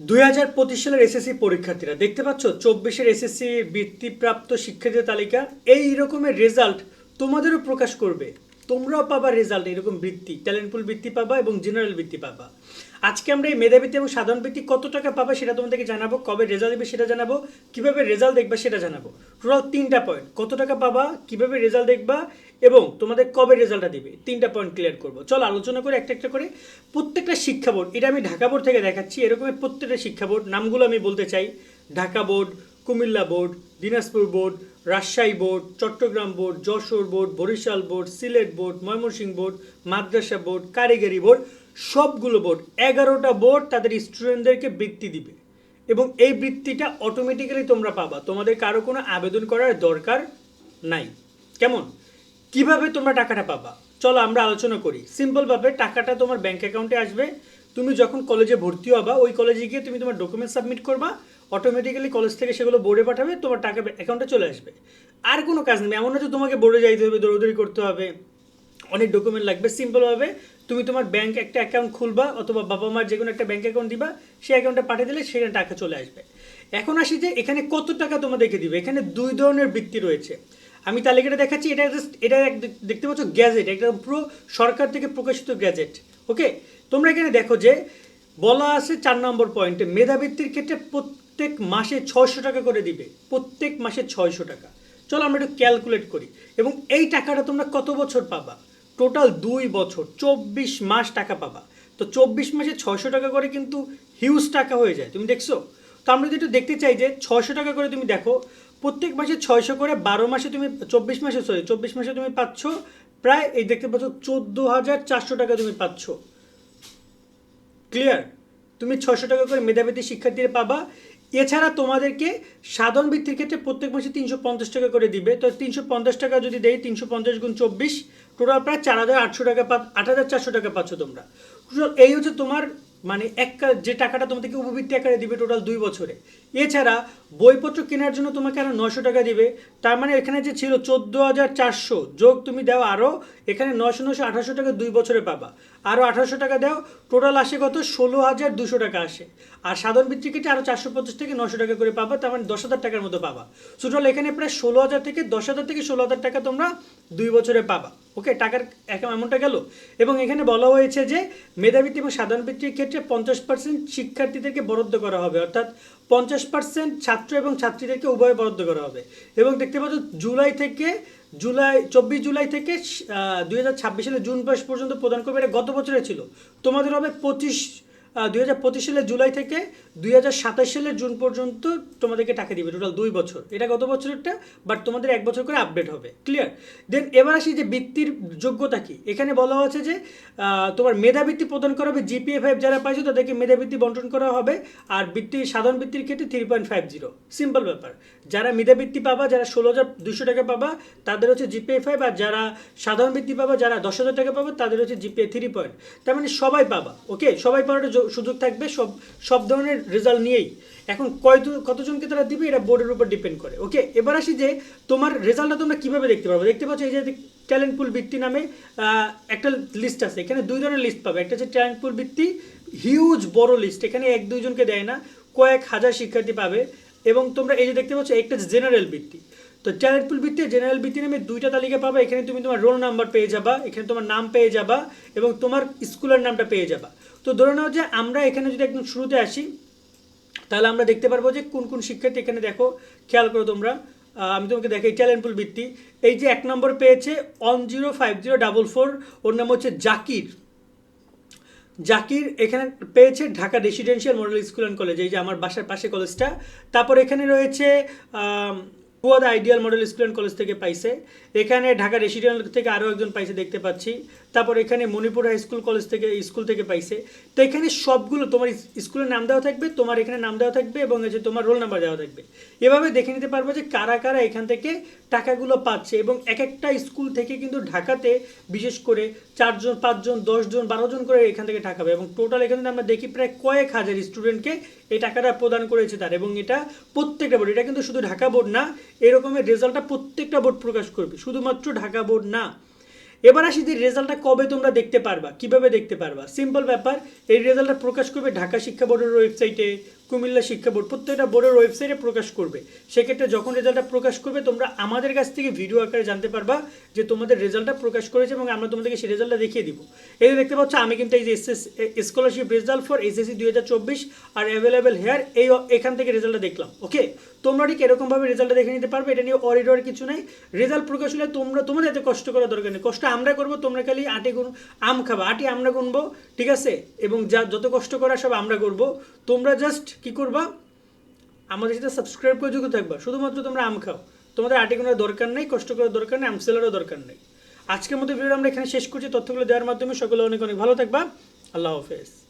দুই হাজার পঁচিশ সালের এসএসসি পরীক্ষার্থীরা, দেখতে পাচ্ছ? চব্বিশের এসএসসি বৃত্তিপ্রাপ্ত শিক্ষার্থীদের তালিকা। এই রকমের রেজাল্ট তোমাদেরও প্রকাশ করবে। তোমরাও পাবা রেজাল্ট, এরকম বৃত্তি ট্যালেন্টফুল বৃত্তি পাবা এবং জেনারেল বৃত্তি পাবা। আজকে আমরা এই মেধাবৃত্তি এবং সাধারণ বৃত্তি কত টাকা পাবা সেটা তোমাদেরকে জানাব, কবে রেজাল্ট দেবে সেটা জানাব, কীভাবে রেজাল্ট দেখবা সেটা জানাব। টোটাল তিনটা পয়েন্ট কত টাকা পাবা, কীভাবে রেজাল্ট দেখবা এবং তোমাদের কবে রেজাল্টটা দিবে? তিনটা পয়েন্ট ক্লিয়ার করব। চলো আলোচনা করে একটা একটা করে প্রত্যেকটা শিক্ষা বোর্ড, এটা আমি ঢাকা বোর্ড থেকে দেখাচ্ছি এরকমের প্রত্যেকটা শিক্ষা বোর্ড, নামগুলো আমি বলতে চাই। Dhaka board, Comilla board, Dinajpur board, Rajshahi board, Chattogram board, Jashore board, Barishal board, Sylhet board, Mymensingh board, Madrasah board, কারিগরি বোর্ড, সবগুলো বোর্ড, এগারোটা বোর্ড তাদের স্টুডেন্টদেরকে বৃত্তি দিবে। এবং এই বৃত্তিটা অটোমেটিক্যালি তোমরা পাবা। তোমাদের কারও কোনো আবেদন করার দরকার নাই। কেমন? কীভাবে তোমরা টাকাটা পাবা? চলো আমরা আলোচনা করি। সিম্পলভাবে টাকাটা তোমার ব্যাংক অ্যাকাউন্টে আসবে। তুমি যখন কলেজে ভর্তি হবা, ওই কলেজে গিয়ে তুমি তোমার ডকুমেন্ট সাবমিট করবা। অটোমেটিক্যালি কলেজ থেকে সেগুলো বোর্ডে পাঠাবে, তোমার টাকা অ্যাকাউন্টে চলে আসবে। আর কোনো কাজ নেই। এমন না তোমাকে বোর্ডে যাইতে হবে, দৌড়দৌড়ি করতে হবে। অনেক ডকুমেন্ট লাগবে। সিম্পলভাবে তুমি তোমার ব্যাংক একটা অ্যাকাউন্ট খুলবা, অথবা বাবা মার যে কোনো একটা ব্যাংক অ্যাকাউন্ট দিবা, সেই অ্যাকাউন্টে পাঠিয়ে দিলে সেখানে টাকা চলে আসবে। এখন আসি যে এখানে কত টাকা তোমাদেরকে দিবে? এখানে দুই ধরনের বৃত্তি রয়েছে। আমি তালিকাটা দেখাচ্ছি, এটা এটা দেখতে পাচ্ছ গ্যাজেট, এটা পুরো সরকার থেকে প্রকাশিত গ্যাজেট, ওকে? তোমরা এখানে দেখো যে বলা আছে চার নম্বর পয়েন্টে, মেধাবৃত্তির ক্ষেত্রে প্রত্যেক মাসে ছয়শো টাকা করে দিবে, প্রত্যেক মাসে ছয়শো টাকা। চলো আমরা একটু ক্যালকুলেট করি, এবং এই টাকাটা তোমরা কত বছর পাবা? টোটাল দুই বছর, চব্বিশ মাস টাকা পাবা। তো চব্বিশ মাসে ছয়শো টাকা করে কিন্তু হিউজ টাকা হয়ে যায়, তুমি দেখছ? তো আমরা যদি একটু দেখতে চাই যে ছয়শো টাকা করে তুমি দেখো প্রত্যেক মাসে ছয়শো করে, বারো মাসে তুমি, চব্বিশ মাসে সরি চব্বিশ মাসে তুমি পাচ্ছ, প্রায় এই দেখতে পাচ্ছ চোদ্দ হাজার চারশো টাকা তুমি পাচ্ছ। ক্লিয়ার তুমি ছশো টাকা করে মেধাবৃত্তি শিক্ষার্থীরা পাবা। এছাড়া তোমাদেরকে সাধারণ বৃত্তির ক্ষেত্রে প্রত্যেক মাসে তিনশো পঞ্চাশ টাকা করে দিবে। তো তিনশো পঞ্চাশ টাকা যদি দেয় তিনশো পঞ্চাশ গুণ চব্বিশ, টোটাল প্রায় চার হাজার আটশো টাকা আট হাজার চারশো টাকা পাচ্ছ তোমরা। এই হচ্ছে তোমার মানে এক যে টাকাটা তোমাদেরকে উপবৃত্তি আকারে দিবে টোটাল দুই বছরে। এছাড়া বইপত্র কেনার জন্য তোমাকে আরও নশো টাকা দিবে। তার মানে এখানে যে ছিল চোদ্দ হাজার চারশো, যোগ তুমি দাও আরও এখানে নশো নশো আঠারোশো টাকা দুই বছরে পাবা। আরও আঠারোশো টাকা দাও টোটাল আসে কত? ষোলো হাজার দুশো টাকা আসে। আর সাধারণ বৃত্তি কেটে আরও চারশো পঞ্চাশ থেকে নশো টাকা করে পাবা, তার মানে দশ হাজার টাকার মতো পাবা। টোটাল এখানে প্রায় ষোলো হাজার থেকে দশ হাজার থেকে ষোলো হাজার টাকা তোমরা দুই বছরে পাবা। ওকে, টাকার এমনটা গেল। এবং এখানে বলা হয়েছে যে মেধাবৃত্তি এবং সাধারণ বৃত্তির ক্ষেত্রে পঞ্চাশ পার্সেন্ট শিক্ষার্থীদেরকে বরাদ্দ করা হবে। অর্থাৎ পঞ্চাশ পার্সেন্ট ছাত্র এবং ছাত্রীদেরকে উভয় বরাদ্দ করা হবে। এবং দেখতে পাচ্ছ, জুলাই থেকে, জুলাই, চব্বিশ জুলাই থেকে দুই হাজার ছাব্বিশ সালে জুন মাস পর্যন্ত প্রদান করবে। এটা গত বছরে ছিল। তোমাদের হবে পঁচিশ দুই হাজার পঁচিশ সালের জুলাই থেকে দুই হাজার সাতাশ সালের জুন পর্যন্ত তোমাদেরকে টাকা দিবে টোটাল দুই বছর। এটা গত বছরেরটা? বাট তোমাদের এক বছর করে আপডেট হবে। ক্লিয়ার দেন এবার আসি যে বৃত্তির যোগ্যতা কি? এখানে বলা হচ্ছে যে তোমার মেধাবৃত্তি প্রদান করা হবে জিপিএ ফাইভ যারা পাইছো তাদেরকে মেধাবৃত্তি বন্টন করা হবে, আর বৃত্তি, সাধারণ বৃত্তির ক্ষেত্রে three point five zero simple ব্যাপার। যারা মেধাবৃত্তি পাবা, যারা ষোলো হাজার দুশো টাকা পাবা, তাদের হচ্ছে জিপিএ ফাইভ আর যারা সাধারণ বৃত্তি পাবা, যারা দশ হাজার টাকা পাবা, তাদের হচ্ছে জিপিএ থ্রি পয়েন্ট তার মানে সবাই পাবা ওকে সবাই পাওয়ার সুযোগ থাকবে, সব সব ধরনের রেজাল্ট নিয়েই। এখন কয় কতজনকে তারা দিবে, এটা বোর্ডের উপর ডিপেন্ড করে। ওকে এবার আসি যে তোমার রেজাল্টটা তোমরা কীভাবে দেখতে পারবে? দেখতে পাচ্ছ এই যে ট্যালেন্ট পুল বৃত্তি নামে একটা লিস্ট আছে। এখানে দুই ধরনের লিস্ট পাবে। একটা হচ্ছে ট্যালেন্ট পুল বৃত্তি হিউজ বড় লিস্ট এখানে এক, দুইজনকে দেয় না, কয়েক হাজার শিক্ষার্থী পাবে। এবং তোমরা এই যে দেখতে পাচ্ছ, একটা জেনারেল বৃত্তি তো ট্যালেন্ট পুল বৃত্তি জেনারেল বৃত্তি নামে দুইটা তালিকা পাবে। এখানে তুমি তোমার রোল নাম্বার পেয়ে যাবা, এখানে তোমার নাম পেয়ে যাবা, এবং তোমার স্কুলের নামটা পেয়ে যাবা। তো ধরে নাও যে আমরা এখানে যদি একদম শুরুতে আসি তাহলে আমরা দেখতে পারব যে কোন কোন শিক্ষার্থী এখানে দেখো, খেয়াল করো তোমরা আমি তোমাকে দেখাই ট্যালেন্টফুল বৃত্তি এই যে এক নম্বর পেয়েছে one zero five zero double four ওর নাম হচ্ছে জাকির। জাকির এখানে পেয়েছে Dhaka residential model school and college এই যে আমার বাসার পাশে কলেজটা তারপর এখানে রয়েছে Kuada ideal model school and college থেকে পাইছে। এখানে ঢাকা রেসিডেন্ট থেকে আরও একজন পাইছে দেখতে পাচ্ছি। তারপর এখানে মণিপুর হাই স্কুল, কলেজ থেকে স্কুল থেকে পাইছে। তো এখানে সবগুলো তোমার স্কুলের নাম দেওয়া থাকবে, তোমার এখানে নাম দেওয়া থাকবে এবং হচ্ছে তোমার রোল নাম্বার দেওয়া থাকবে। এভাবে দেখে নিতে পারব যে কারা কারা এখান থেকে টাকাগুলো পাচ্ছে এবং এক একটা স্কুল থেকে কিন্তু ঢাকাতে বিশেষ করে চারজন, পাঁচজন, দশজন, বারোজন করে এখান থেকে টাকা পাবে এবং টোটাল এখানে আমরা দেখি প্রায় কয়েক হাজার স্টুডেন্টকে এই টাকাটা প্রদান করেছে তার এবং এটা প্রত্যেকটা বোর্ড, এটা কিন্তু শুধু ঢাকা বোর্ড না, এরকমের রেজাল্টটা প্রত্যেকটা বোর্ড প্রকাশ করবে। শুধুমাত্র ঢাকা বোর্ড না এবার আসি যে রেজাল্টটা কবে তোমরা দেখতে পারবা, কীভাবে দেখতে পারবা? সিম্পল ব্যাপার, এই রেজাল্টটা প্রকাশ করবে ঢাকা শিক্ষা বোর্ডের ওয়েবসাইটে। কুমিল্লা শিক্ষা বোর্ড, প্রত্যেকটা বোর্ডের ওয়েবসাইটে প্রকাশ করবে। সেক্ষেত্রে যখন রেজাল্টটা প্রকাশ করবে, তোমরা আমাদের কাছ থেকে ভিডিও আকারে জানতে পারবা যে তোমাদের রেজাল্টটা প্রকাশ করেছে এবং আমরা তোমাদেরকে সেই রেজাল্টটা দেখিয়ে দিব। এই দেখতে পাচ্ছ, আমি কিন্তু এই যে SS scholarship result for SSC দুই হাজার চব্বিশ আর অ্যাভেলেবেল হেয়ার এই এখান থেকে রেজাল্টটা দেখলাম ওকে তোমরা ঠিক এরকমভাবে রেজাল্টটা দেখে নিতে পারবে, এটা নিয়ে অরিডর কিছু নাই। রেজাল্ট প্রকাশ হলে তোমরা, তোমাদের এত কষ্ট করার দরকার নেই। কষ্ট আমরা করব, তোমরা খালি আটি গুন আম খাবা, আটি আমরা গুনবো, ঠিক আছে? এবং যা, যত কষ্ট করা সব আমরা করব। তোমরা জাস্ট কি করবা? আমাদের সাথে সাবস্ক্রাইব করে যুক্ত থাকবা। শুধুমাত্র তোমরা আম খাও। তোমাদের আটি গোনার দরকার নেই, কষ্ট করার দরকার নেই আমসেলারও দরকার নেই। আজকের মতো ভিডিও আমরা এখানে শেষ করছি। তথ্যগুলো দেওয়ার মাধ্যমে সকলে অনেক অনেক ভালো থাকবা। আল্লাহ হাফেজ।